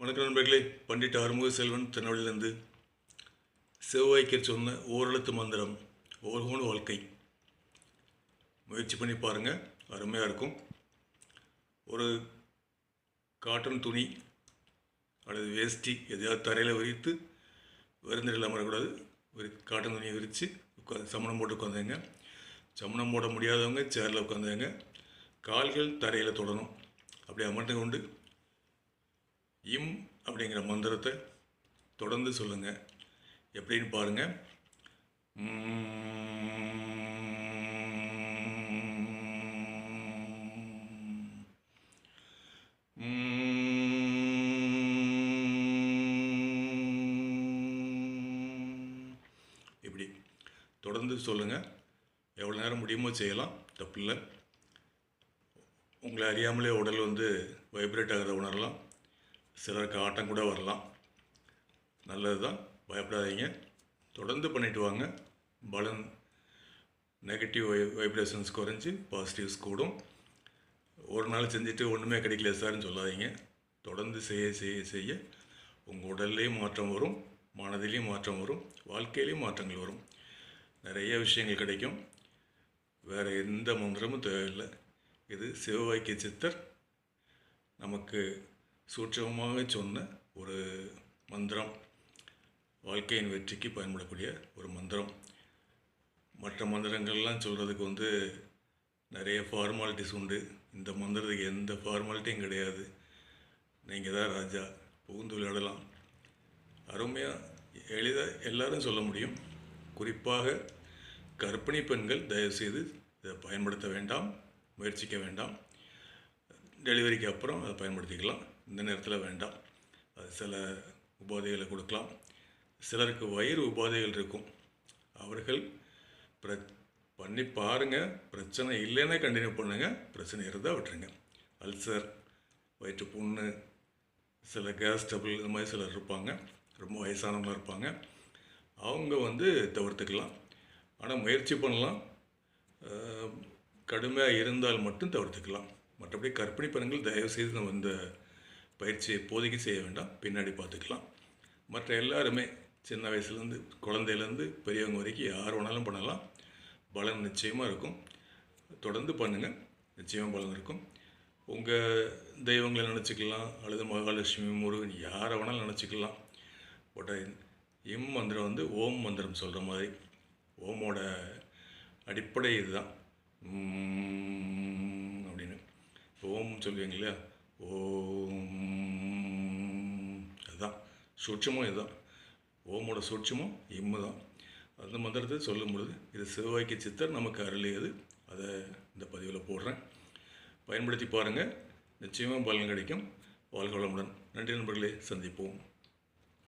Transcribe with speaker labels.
Speaker 1: வணக்கம் நண்பர்களே. பண்டிட் ஆறுமுக செல்வன் திருநெல்வேலியிலிருந்து செவ்வாய்க்கு சொன்ன ஓரெழுத்து மந்திரம் ஓர்கோன் வாழ்க்கை. முயற்சி பண்ணி பாருங்கள் அருமையாக இருக்கும். ஒரு காட்டன் துணி அல்லது வேஷ்டி எதையாவது தரையில் விரித்து விருந்தில் அமரக்கூடாது விரி காட்டன் துணியை விரித்து உட்காந்து சமணம் போட்டு உட்காந்துங்க சமணம் போட முடியாதவங்க சேரில் உட்காந்துங்க கால்கள் தரையில் தொடணும். அப்படி அமர்ந்து கொண்டு இம் அப்படிங்கிற மந்திரத்தை தொடர்ந்து சொல்லுங்கள் எப்படின்னு பாருங்கள் இப்படி தொடர்ந்து சொல்லுங்கள் எவ்வளோ நேரம் முடியுமோ செய்யலாம். தப்பில்லை. உங்களை அறியாமலே உடல் வந்து வைப்ரேட் ஆகிறத உணரலாம். சிலருக்கு ஆட்டம் கூட வரலாம். நல்லது தான் பயப்படாதீங்க. தொடர்ந்து பண்ணிட்டு வாங்க. பலன் நெகட்டிவ் வை வைப்ரேஷன்ஸ் குறைஞ்சி பாசிட்டிவ்ஸ் கூடும். ஒரு நாள் செஞ்சுட்டு ஒன்றுமே கிடைக்கல சார்னு சொல்லாதீங்க. தொடர்ந்து செய்ய செய்ய செய்ய உங்கள் உடல்லையும் மாற்றம் வரும். மனதிலையும் மாற்றம் வரும். வாழ்க்கையிலையும் மாற்றங்கள் வரும். நிறைய விஷயங்கள் கிடைக்கும். வேறு எந்த மந்திரமும் தேவையில்லை. இது சிவவாக்கிய சித்தர். நமக்கு சூட்சமமாக சொன்ன ஒரு மந்திரம் வாழ்க்கையின் வெற்றிக்கு பயன்படக்கூடிய ஒரு மந்திரம். மற்ற மந்திரங்கள்லாம் சொல்கிறதுக்கு வந்து நிறைய ஃபார்மாலிட்டிஸ் உண்டு. இந்த மந்திரத்துக்கு எந்த ஃபார்மாலிட்டியும் கிடையாது. நீங்கள் தான் ராஜா புகுந்து விளையாடலாம். அருமையாக எளிதாக எல்லாரும் சொல்ல முடியும். குறிப்பாக கர்ப்பிணி பெண்கள் தயவுசெய்து இதை பயன்படுத்த வேண்டாம் முயற்சிக்க வேண்டாம். டெலிவரிக்கு அப்புறம் அதை பயன்படுத்திக்கலாம். இந்த நேரத்தில் வேண்டாம். அது சில உபாதைகளை கொடுக்கலாம். சிலருக்கு வயிறு உபாதைகள் இருக்கும். அவர்கள் பிர பண்ணி பாருங்கள் பிரச்சனை இல்லைன்னா கண்டினியூ பண்ணுங்கள் பிரச்சனை இருந்தால் விட்டுருங்க. அல்சர் வயிற்று புண்ணு சில கேஸ் டபுள் இந்த மாதிரி சிலர் இருப்பாங்க. ரொம்ப வயசானவங்களாக இருப்பாங்க. அவங்க வந்து தவிர்த்துக்கலாம். ஆனால் முயற்சி பண்ணலாம். கடுமையாக இருந்தால் மட்டும் தவிர்த்துக்கலாம். மற்றபடி கற்பிணி பெண்கள் தயவுசெய்து நம்ம இந்த பயிற்சியை இப்போதைக்கு செய்ய வேண்டாம். பின்னாடி பார்த்துக்கலாம். மற்ற எல்லாருமே சின்ன வயசுலேருந்து குழந்தையிலேருந்து பெரியவங்க வரைக்கும் யார் வேணாலும் பண்ணலாம். பலன் நிச்சயமாக இருக்கும். தொடர்ந்து பண்ணுங்கள் நிச்சயமாக பலன் இருக்கும். உங்கள் தெய்வங்களை நினச்சிக்கலாம். அல்லது மகாலட்சுமி முருகன் யாரை வேணாலும் நினச்சிக்கலாம். பட் இம் மந்திரம் வந்து ஓம் மந்திரம் சொல்கிற மாதிரி. ஓமோட அடிப்படை இதுதான். அப்படின்னு. ஓம் சொல்லுவீங்க இல்லையா? ஓம். சூட்சமும் இதுதான். ஓமோட சூட்சமும் இம்மு தான் அந்த மந்திரத்தை சொல்லும் பொழுது இது சிவவாக்கிய சித்தர் நமக்கு அருளியது. அதை இந்த பதிவில் போடுறேன். பயன்படுத்தி பாருங்கள் நிச்சயமாக பலன் கிடைக்கும். வாழ்க வளமுடன் நன்றி நண்பர்களே. சந்திப்போம்.